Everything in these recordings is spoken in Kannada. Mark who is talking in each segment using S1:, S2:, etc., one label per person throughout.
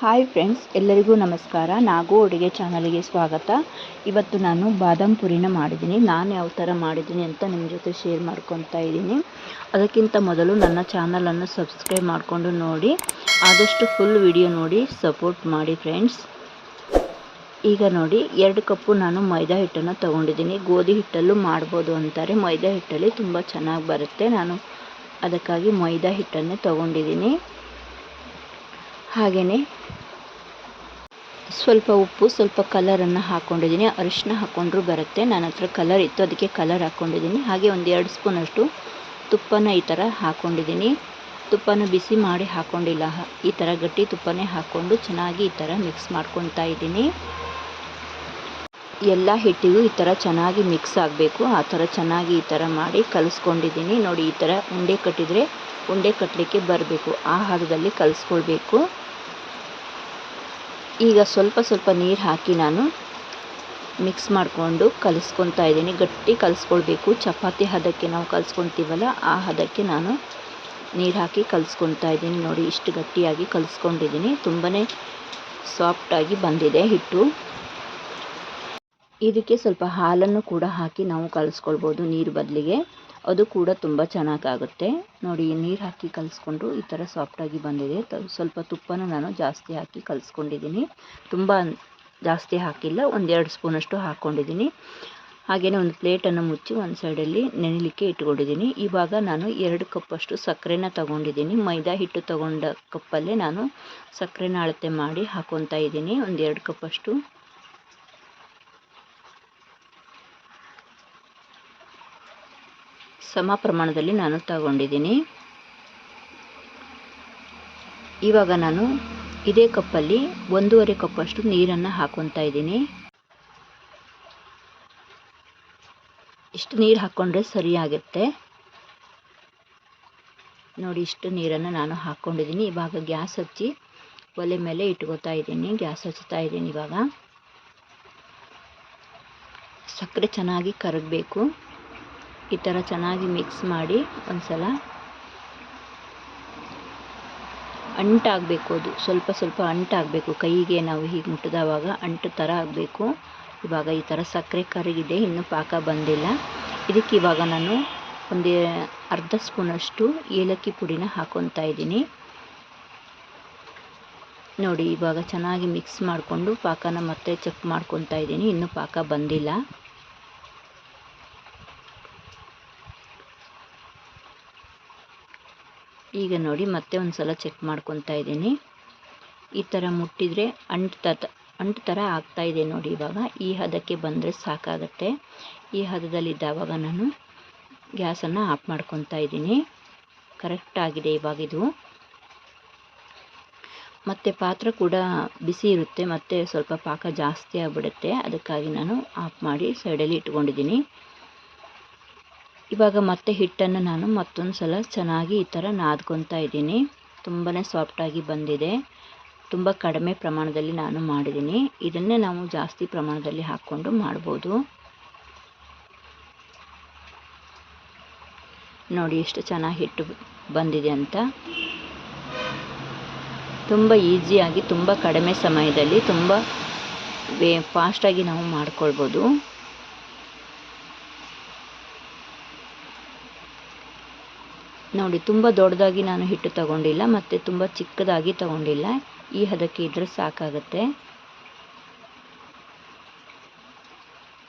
S1: ಹಾಯ್ ಫ್ರೆಂಡ್ಸ್, ಎಲ್ಲರಿಗೂ ನಮಸ್ಕಾರ. ನಾಗು ಅಡುಗೆ ಚಾನಲಿಗೆ ಸ್ವಾಗತ. ಇವತ್ತು ನಾನು ಬಾದಾಮ್ ಪುರಿನ ಮಾಡಿದ್ದೀನಿ. ನಾನು ಯಾವ ಥರ ಮಾಡಿದ್ದೀನಿ ಅಂತ ನಿಮ್ಮ ಜೊತೆ ಶೇರ್ ಮಾಡ್ಕೊತಾ ಇದ್ದೀನಿ. ಅದಕ್ಕಿಂತ ಮೊದಲು ನನ್ನ ಚಾನಲನ್ನು ಸಬ್ಸ್ಕ್ರೈಬ್ ಮಾಡಿಕೊಂಡು ನೋಡಿ. ಆದಷ್ಟು ಫುಲ್ ವಿಡಿಯೋ ನೋಡಿ ಸಪೋರ್ಟ್ ಮಾಡಿ ಫ್ರೆಂಡ್ಸ್ ಈಗ ನೋಡಿ, ಎರಡು ಕಪ್ಪು ನಾನು ಮೈದಾ ಹಿಟ್ಟನ್ನು ತೊಗೊಂಡಿದ್ದೀನಿ. ಗೋಧಿ ಹಿಟ್ಟಲ್ಲೂ ಮಾಡ್ಬೋದು ಅಂತಾರೆ. ಮೈದಾ ಹಿಟ್ಟಲ್ಲಿ ತುಂಬ ಚೆನ್ನಾಗಿ ಬರುತ್ತೆ. ನಾನು ಅದಕ್ಕಾಗಿ ಮೈದಾ ಹಿಟ್ಟನ್ನೇ ತೊಗೊಂಡಿದ್ದೀನಿ. ಹಾಗೆಯೇ ಸ್ವಲ್ಪ ಉಪ್ಪು, ಸ್ವಲ್ಪ ಕಲರನ್ನು ಹಾಕ್ಕೊಂಡಿದ್ದೀನಿ ಅರಿಶಿನ ಹಾಕ್ಕೊಂಡ್ರೂ ಬರುತ್ತೆ. ನನ್ನ ಹತ್ರ ಕಲರ್ ಇತ್ತು, ಅದಕ್ಕೆ ಕಲರ್ ಹಾಕ್ಕೊಂಡಿದ್ದೀನಿ ಹಾಗೆ ಒಂದು ಎರಡು ಸ್ಪೂನಷ್ಟು ತುಪ್ಪನ ಈ ಥರ ಹಾಕ್ಕೊಂಡಿದ್ದೀನಿ ತುಪ್ಪನ ಬಿಸಿ ಮಾಡಿ ಹಾಕ್ಕೊಂಡಿಲ್ಲ ಈ ಥರ ಗಟ್ಟಿ ತುಪ್ಪನೇ ಹಾಕ್ಕೊಂಡು ಚೆನ್ನಾಗಿ ಈ ಥರ ಮಿಕ್ಸ್ ಮಾಡ್ಕೊತಾ ಇದ್ದೀನಿ. ಎಲ್ಲ ಹಿಟ್ಟಿಗೂ ಈ ಥರ ಚೆನ್ನಾಗಿ ಮಿಕ್ಸ್ ಆಗಬೇಕು. ಆ ಥರ ಚೆನ್ನಾಗಿ ಈ ಥರ ಮಾಡಿ ಕಲಿಸ್ಕೊಂಡಿದ್ದೀನಿ. ನೋಡಿ ಈ ಥರ ಉಂಡೆ ಕಟ್ಟಿದರೆ ಉಂಡೆ ಕಟ್ಟಲಿಕ್ಕೆ ಬರಬೇಕು. ಆ ಹದದಲ್ಲಿ ಕಲಿಸ್ಕೊಳ್ಬೇಕು. ಈಗ ಸ್ವಲ್ಪ ಸ್ವಲ್ಪ ನೀರು ಹಾಕಿ ನಾನು ಮಿಕ್ಸ್ ಮಾಡಿಕೊಂಡು ಕಲಿಸ್ಕೊತಾ ಇದ್ದೀನಿ. ಗಟ್ಟಿ ಕಲಿಸ್ಕೊಳ್ಬೇಕು. ಚಪಾತಿ ಹದಕ್ಕೆ ನಾವು ಕಲಿಸ್ಕೊತೀವಲ್ಲ ಆ ಹದಕ್ಕೆ ನಾನು ನೀರು ಹಾಕಿ ಕಲಿಸ್ಕೊತಾ ಇದ್ದೀನಿ. ನೋಡಿ, ಇಷ್ಟು ಗಟ್ಟಿಯಾಗಿ ಕಲಿಸ್ಕೊಂಡಿದ್ದೀನಿ. ತುಂಬಾ ಸಾಫ್ಟಾಗಿ ಬಂದಿದೆ ಹಿಟ್ಟು. ಇದಕ್ಕೆ ಸ್ವಲ್ಪ ಹಾಲನ್ನು ಕೂಡ ಹಾಕಿ ನಾವು ಕಲಿಸ್ಕೊಳ್ಬೋದು ನೀರು ಬದಲಿಗೆ. ಅದು ಕೂಡ ತುಂಬ ಚೆನ್ನಾಗಾಗುತ್ತೆ. ನೋಡಿ, ನೀರು ಹಾಕಿ ಕಲಿಸ್ಕೊಂಡು ಈ ಥರ ಸಾಫ್ಟಾಗಿ ಬಂದಿದೆ. ಸ್ವಲ್ಪ ತುಪ್ಪನ ನಾನು ಜಾಸ್ತಿ ಹಾಕಿ ಕಲಸ್ಕೊಂಡಿದ್ದೀನಿ ತುಂಬ ಜಾಸ್ತಿ ಹಾಕಿಲ್ಲ, ಒಂದೆರಡು ಸ್ಪೂನಷ್ಟು ಹಾಕ್ಕೊಂಡಿದ್ದೀನಿ ಹಾಗೆಯೇ ಒಂದು ಪ್ಲೇಟನ್ನು ಮುಚ್ಚಿ ಒಂದು ಸೈಡಲ್ಲಿ ನೆನೆಲಿಕ್ಕೆ ಇಟ್ಕೊಂಡಿದ್ದೀನಿ ಇವಾಗ ನಾನು ಎರಡು ಕಪ್ಪಷ್ಟು ಸಕ್ಕರೆನ ತೊಗೊಂಡಿದ್ದೀನಿ ಮೈದಾ ಹಿಟ್ಟು ತೊಗೊಂಡ ಕಪ್ಪಲ್ಲೇ ನಾನು ಸಕ್ಕರೆನ ಅಳತೆ ಮಾಡಿ ಹಾಕ್ಕೊತಾ ಇದ್ದೀನಿ ಒಂದು ಎರಡು ಕಪ್ಪಷ್ಟು ಸಮ ಪ್ರಮಾಣದಲ್ಲಿ ನಾನು ತಗೊಂಡಿದ್ದೀನಿ. ಇವಾಗ ನಾನು ಇದೇ ಕಪ್ಪಲ್ಲಿ ಒಂದೂವರೆ ಕಪ್ಪಷ್ಟು ನೀರನ್ನು ಹಾಕ್ಕೊತಾ ಇದ್ದೀನಿ. ಇಷ್ಟು ನೀರು ಹಾಕ್ಕೊಂಡ್ರೆ ಸರಿಯಾಗುತ್ತೆ ನೋಡಿ, ಇಷ್ಟು ನೀರನ್ನು ನಾನು ಹಾಕ್ಕೊಂಡಿದ್ದೀನಿ. ಇವಾಗ ಗ್ಯಾಸ್ ಹಚ್ಚಿ ಒಲೆ ಮೇಲೆ ಇಟ್ಕೋತಾ ಇದ್ದೀನಿ. ಗ್ಯಾಸ್ ಹಚ್ಚುತ್ತಾ ಇದ್ದೀನಿ ಇವಾಗ. ಸಕ್ಕರೆ ಚೆನ್ನಾಗಿ ಕರಗಬೇಕು. ಈ ಥರ ಚೆನ್ನಾಗಿ ಮಿಕ್ಸ್ ಮಾಡಿ ಒಂದು ಸಲ ಅಂಟಾಗಬೇಕು ಅದು. ಸ್ವಲ್ಪ ಸ್ವಲ್ಪ ಅಂಟಾಗಬೇಕು. ಕೈಗೆ ನಾವು ಹೀಗೆ ಮುಟ್ಟಿದವಾಗ ಅಂಟು ಥರ ಆಗಬೇಕು. ಇವಾಗ ಈ ಥರ ಸಕ್ಕರೆ ಕರಗಿದೆ ಇನ್ನೂ ಪಾಕ ಬಂದಿಲ್ಲ. ಇದಕ್ಕೆ ಇವಾಗ ನಾನು ಒಂದು ಅರ್ಧ ಸ್ಪೂನಷ್ಟು ಏಲಕ್ಕಿ ಪುಡಿನ ಹಾಕೊತಾ ಇದ್ದೀನಿ. ನೋಡಿ, ಇವಾಗ ಚೆನ್ನಾಗಿ ಮಿಕ್ಸ್ ಮಾಡಿಕೊಂಡು ಪಾಕನ ಮತ್ತೆ ಚೆಕ್ ಮಾಡ್ಕೊತಾ ಇದ್ದೀನಿ. ಇನ್ನೂ ಪಾಕ ಬಂದಿಲ್ಲ. ಈಗ ನೋಡಿ ಮತ್ತೆ ಒಂದು ಸಲ ಚೆಕ್ ಮಾಡ್ಕೊತಾ ಇದ್ದೀನಿ. ಈ ಥರ ಮುಟ್ಟಿದರೆ ಅಂಟು ತ ಅಂಟು ಥರ ಆಗ್ತಾಯಿದೆ ನೋಡಿ ಇವಾಗ. ಈ ಹದಕ್ಕೆ ಬಂದರೆ ಸಾಕಾಗತ್ತೆ. ಈ ಹದದಲ್ಲಿದ್ದಾವಾಗ ನಾನು ಗ್ಯಾಸನ್ನು ಆಫ್ ಮಾಡ್ಕೊತಾ ಇದ್ದೀನಿ. ಕರೆಕ್ಟಾಗಿದೆ ಇವಾಗ ಇದು. ಮತ್ತು ಪಾತ್ರೆ ಕೂಡ ಬಿಸಿ ಇರುತ್ತೆ, ಮತ್ತು ಸ್ವಲ್ಪ ಪಾಕ ಜಾಸ್ತಿ ಆಗಿಬಿಡುತ್ತೆ. ಅದಕ್ಕಾಗಿ ನಾನು ಆಫ್ ಮಾಡಿ ಸೈಡಲ್ಲಿ ಇಟ್ಕೊಂಡಿದ್ದೀನಿ. ಇವಾಗ ಮತ್ತೆ ಹಿಟ್ಟನ್ನು ನಾನು ಮತ್ತೊಂದು ಸಲ ಚೆನ್ನಾಗಿ ಈ ಥರ ನಾದ್ಕೊತಾ ಇದ್ದೀನಿ. ತುಂಬಾ ಸಾಫ್ಟಾಗಿ ಬಂದಿದೆ. ತುಂಬ ಕಡಿಮೆ ಪ್ರಮಾಣದಲ್ಲಿ ನಾನು ಮಾಡಿದ್ದೀನಿ. ಇದನ್ನೇ ನಾವು ಜಾಸ್ತಿ ಪ್ರಮಾಣದಲ್ಲಿ ಹಾಕ್ಕೊಂಡು ಮಾಡ್ಬೋದು. ನೋಡಿ ಎಷ್ಟು ಚೆನ್ನಾಗಿ ಹಿಟ್ಟು ಬಂದಿದೆ ಅಂತ. ತುಂಬ ಈಸಿಯಾಗಿ ತುಂಬ ಕಡಿಮೆ ಸಮಯದಲ್ಲಿ, ತುಂಬ ವೇ ಫಾಸ್ಟಾಗಿ ನಾವು ಮಾಡ್ಕೊಳ್ಬೋದು. ನೋಡಿ, ತುಂಬ ದೊಡ್ಡದಾಗಿ ನಾನು ಹಿಟ್ಟು ತಗೊಂಡಿಲ್ಲ, ಮತ್ತು ತುಂಬ ಚಿಕ್ಕದಾಗಿ ತಗೊಂಡಿಲ್ಲ. ಈ ಹದಕ್ಕೆ ಇದ್ರೆ ಸಾಕಾಗುತ್ತೆ.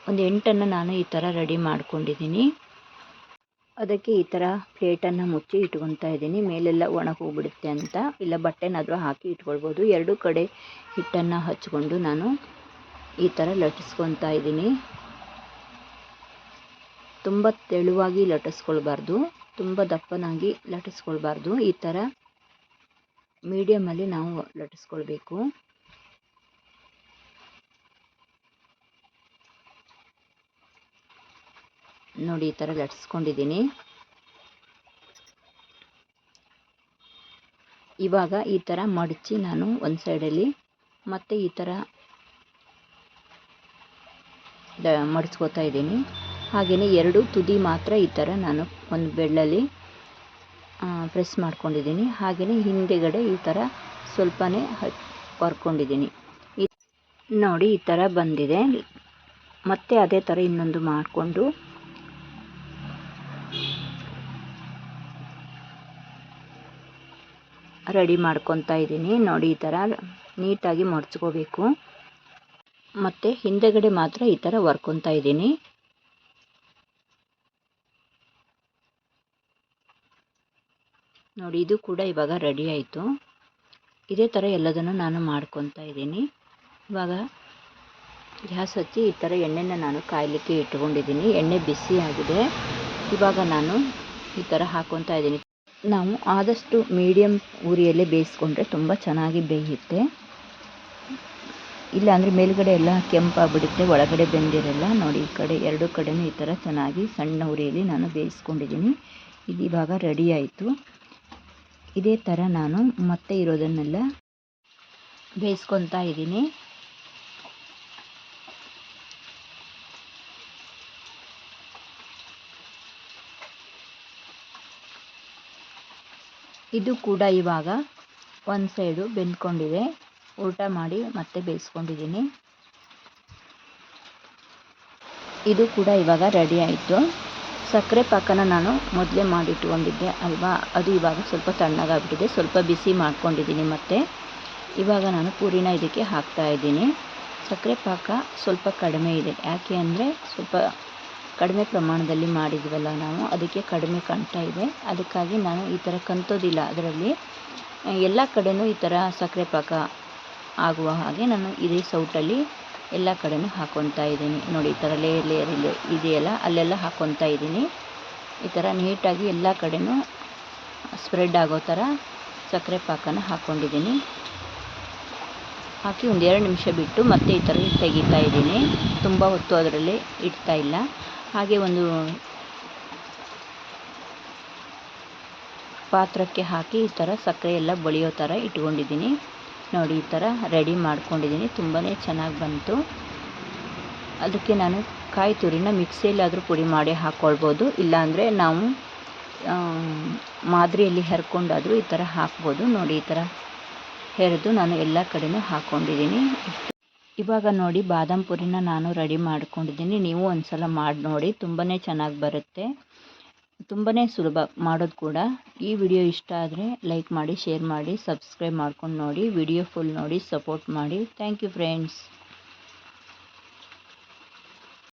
S1: ಒಂದು ಎಂಟನ್ನು ನಾನು ಈ ಥರ ರೆಡಿ ಮಾಡ್ಕೊಂಡಿದ್ದೀನಿ. ಅದಕ್ಕೆ ಈ ಥರ ಪ್ಲೇಟನ್ನು ಮುಚ್ಚಿ ಇಟ್ಕೊತಾ ಇದ್ದೀನಿ. ಮೇಲೆಲ್ಲ ಒಣ ಹೋಗ್ಬಿಡುತ್ತೆ ಅಂತ. ಇಲ್ಲ, ಬಟ್ಟೆನಾದರೂ ಹಾಕಿ ಇಟ್ಕೊಳ್ಬೋದು. ಎರಡು ಕಡೆ ಹಿಟ್ಟನ್ನು ಹಚ್ಕೊಂಡು ನಾನು ಈ ಥರ ಲಟ್ಟಿಸ್ಕೊತಾ ಇದ್ದೀನಿ. ತುಂಬ ತೆಳುವಾಗಿ ಲಟ್ಟಿಸ್ಕೊಳ್ಬಾರ್ದು. ತುಂಬ ದಪ್ಪನಾಗಿ ಲಟ್ಟಿಸ್ಕೊಳ್ಬಾರ್ದು. ಈ ಥರ ಮೀಡಿಯಮಲ್ಲಿ ನಾವು ಲಟ್ಟಿಸ್ಕೊಳ್ಬೇಕು. ನೋಡಿ, ಈ ಥರ ಲಟ್ಟಿಸ್ಕೊಂಡಿದ್ದೀನಿ. ಇವಾಗ ಈ ಥರ ಮಡಚಿ ನಾನು ಒಂದು ಸೈಡಲ್ಲಿ ಮತ್ತೆ ಈ ಥರ ಮಡಿಸ್ಕೊತಾ ಇದ್ದೀನಿ. ಹಾಗೆಯೇ ಎರಡು ತುದಿ ಮಾತ್ರ ಈ ಥರ ನಾನು ಒಂದು ಬೆಳ್ಳಲ್ಲಿ ಪ್ರೆಸ್ ಮಾಡ್ಕೊಂಡಿದ್ದೀನಿ. ಹಾಗೆಯೇ ಹಿಂದೆಗಡೆ ಈ ಥರ ಸ್ವಲ್ಪನೇ ವರ್ಕೊಂಡಿದ್ದೀನಿ ನೋಡಿ, ಈ ಥರ ಬಂದಿದೆ. ಮತ್ತೆ ಅದೇ ಥರ ಇನ್ನೊಂದು ಮಾಡಿಕೊಂಡು. ರೆಡಿ ಮಾಡ್ಕೊತಾ ಇದ್ದೀನಿ. ನೋಡಿ, ಈ ಥರ ನೀಟಾಗಿ ಮಡ್ಚ್ಕೋಬೇಕು ಮತ್ತು ಹಿಂದೆಗಡೆ ಮಾತ್ರ ಈ ಥರ ವರ್ಕೊತಾ ಇದ್ದೀನಿ. ನೋಡಿ, ಇದು ಕೂಡ ಇವಾಗ ರೆಡಿ ಆಯಿತು. ಇದೇ ಥರ ಎಲ್ಲದನ್ನು ನಾನು ಮಾಡ್ಕೊತಾ ಇದ್ದೀನಿ. ಇವಾಗ ಗ್ಯಾಸ್ ಹಚ್ಚಿ ಈ ಥರ ಎಣ್ಣೆನ ನಾನು ಕಾಯಲಿಕ್ಕೆ ಇಟ್ಕೊಂಡಿದ್ದೀನಿ. ಎಣ್ಣೆ ಬಿಸಿ ಆಗಿದೆ. ಇವಾಗ ನಾನು ಈ ಥರ ಹಾಕ್ಕೊತಾ ಇದ್ದೀನಿ. ನಾವು ಆದಷ್ಟು ಮೀಡಿಯಮ್ ಉರಿಯಲ್ಲೇ ಬೇಯಿಸ್ಕೊಂಡ್ರೆ ತುಂಬ ಚೆನ್ನಾಗಿ ಬೇಯುತ್ತೆ. ಇಲ್ಲಾಂದರೆ ಮೇಲುಗಡೆ ಎಲ್ಲ ಕೆಂಪಾಗ್ಬಿಡುತ್ತೆ, ಒಳಗಡೆ ಬೆಂದಿರಲ್ಲ. ನೋಡಿ, ಈ ಕಡೆ ಎರಡು ಕಡೆಯೂ ಈ ಥರ ಚೆನ್ನಾಗಿ ಸಣ್ಣ ಉರಿಯಲ್ಲಿ ನಾನು ಬೇಯಿಸ್ಕೊಂಡಿದ್ದೀನಿ. ಇದು ಇವಾಗ ರೆಡಿ ಆಯಿತು. ಇದೇ ಥರ ನಾನು ಮತ್ತೆ ಇರೋದನ್ನೆಲ್ಲ ಬೇಯಿಸ್ಕೊತಾ ಇದ್ದೀನಿ. ಇದು ಕೂಡ ಇವಾಗ ಒಂದು ಸೈಡು ಬೆಂದ್ಕೊಂಡಿದೆ. ಊಟ ಮಾಡಿ ಮತ್ತೆ ಬೇಯಿಸ್ಕೊಂಡಿದ್ದೀನಿ. ಇದು ಕೂಡ ಇವಾಗ ರೆಡಿ ಆಯಿತು. ಸಕ್ಕರೆ ಪಾಕನ ನಾನು ಮೊದಲೇ ಮಾಡಿಟ್ಕೊಂಡಿದ್ದೆ ಅಲ್ವಾ? ಅದು ಇವಾಗ ಸ್ವಲ್ಪ ತಣ್ಣಗಾಗ್ಬಿಟ್ಟಿದೆ. ಸ್ವಲ್ಪ ಬಿಸಿ ಮಾಡ್ಕೊಂಡಿದ್ದೀನಿ ಮತ್ತು. ಇವಾಗ ನಾನು ಪೂರಿನ ಇದಕ್ಕೆ ಹಾಕ್ತಾ ಇದ್ದೀನಿ. ಸಕ್ಕರೆ ಪಾಕ ಸ್ವಲ್ಪ ಕಡಿಮೆ ಇದೆ. ಯಾಕೆ ಅಂದರೆ ಸ್ವಲ್ಪ ಕಡಿಮೆ ಪ್ರಮಾಣದಲ್ಲಿ ಮಾಡಿದ್ವಲ್ಲ ನಾವು, ಅದಕ್ಕೆ ಕಡಿಮೆ ಕಾಣ್ತಾ ಇದೆ. ಅದಕ್ಕಾಗಿ ನಾನು ಈ ಥರ ಕಂತೋದಿಲ್ಲ. ಅದರಲ್ಲಿ ಎಲ್ಲ ಕಡೆಯೂ ಈ ಥರ ಸಕ್ಕರೆ ಪಾಕ ಆಗುವ ಹಾಗೆ ನಾನು ಇದೇ ಸೌಟಲ್ಲಿ ಎಲ್ಲ ಕಡೆನೂ ಹಾಕ್ಕೊತಾ ಇದ್ದೀನಿ. ನೋಡಿ, ಈ ಥರ ಲೇಯರ್ ಲೇಯರ್ ಇಲ್ಲಿ ಇದೆಯಲ್ಲ, ಅಲ್ಲೆಲ್ಲ ಹಾಕ್ಕೊತಾ ಇದ್ದೀನಿ. ಈ ಥರ ನೀಟಾಗಿ ಎಲ್ಲ ಕಡೆನೂ ಸ್ಪ್ರೆಡ್ ಆಗೋ ಥರ ಸಕ್ಕರೆ ಪಾಕನ ಹಾಕ್ಕೊಂಡಿದ್ದೀನಿ ಹಾಕಿ ಒಂದು ಎರಡು ನಿಮಿಷ ಬಿಟ್ಟು ಮತ್ತೆ ಈ ಥರ ತೆಗಿತಾ ಇದ್ದೀನಿ. ತುಂಬ ಹೊತ್ತು ಅದರಲ್ಲಿ ಇಡ್ತಾ ಇಲ್ಲ. ಹಾಗೆ ಒಂದು ಪಾತ್ರಕ್ಕೆ ಹಾಕಿ ಈ ಥರ ಸಕ್ಕರೆ ಎಲ್ಲ ಬಳಿಯೋ ಥರ ಇಟ್ಕೊಂಡಿದ್ದೀನಿ. ನೋಡಿ, ಈ ಥರ ರೆಡಿ ಮಾಡ್ಕೊಂಡಿದ್ದೀನಿ. ತುಂಬಾ ಚೆನ್ನಾಗಿ ಬಂತು. ಅದಕ್ಕೆ ನಾನು ಕಾಯಿ ತುರಿನ ಮಿಕ್ಸಿಯಲ್ಲಾದರೂ ಪುಡಿ ಮಾಡಿ ಹಾಕ್ಕೊಳ್ಬೋದು ಇಲ್ಲಾಂದರೆ ನಾವು ಮಾದರಿಯಲ್ಲಿ ಹೆರ್ಕೊಂಡಾದರೂ ಈ ಥರ ಹಾಕ್ಬೋದು. ನೋಡಿ, ಈ ಥರ ಹೆರೆದು ನಾನು ಎಲ್ಲ ಕಡೆಯೂ ಹಾಕ್ಕೊಂಡಿದ್ದೀನಿ ಇವಾಗ ನೋಡಿ, ಬಾದಾಮ್ ಪುರಿನ ನಾನು ರೆಡಿ ಮಾಡ್ಕೊಂಡಿದ್ದೀನಿ. ನೀವು ಒಂದು ಸಲ ಮಾಡಿ ನೋಡಿ ತುಂಬಾ ಚೆನ್ನಾಗಿ ಬರುತ್ತೆ. ತುಂಬಾ ಸುಲಭ ಮಾಡೋದು ಕೂಡ. ಈ ವಿಡಿಯೋ ಇಷ್ಟ ಆದರೆ ಲೈಕ್ ಮಾಡಿ, ಶೇರ್ ಮಾಡಿ, ಸಬ್ಸ್ಕ್ರೈಬ್ ಮಾಡ್ಕೊಂಡು ನೋಡಿ, ವಿಡಿಯೋ ಫುಲ್ ನೋಡಿ, ಸಪೋರ್ಟ್ ಮಾಡಿ. Thank you friends.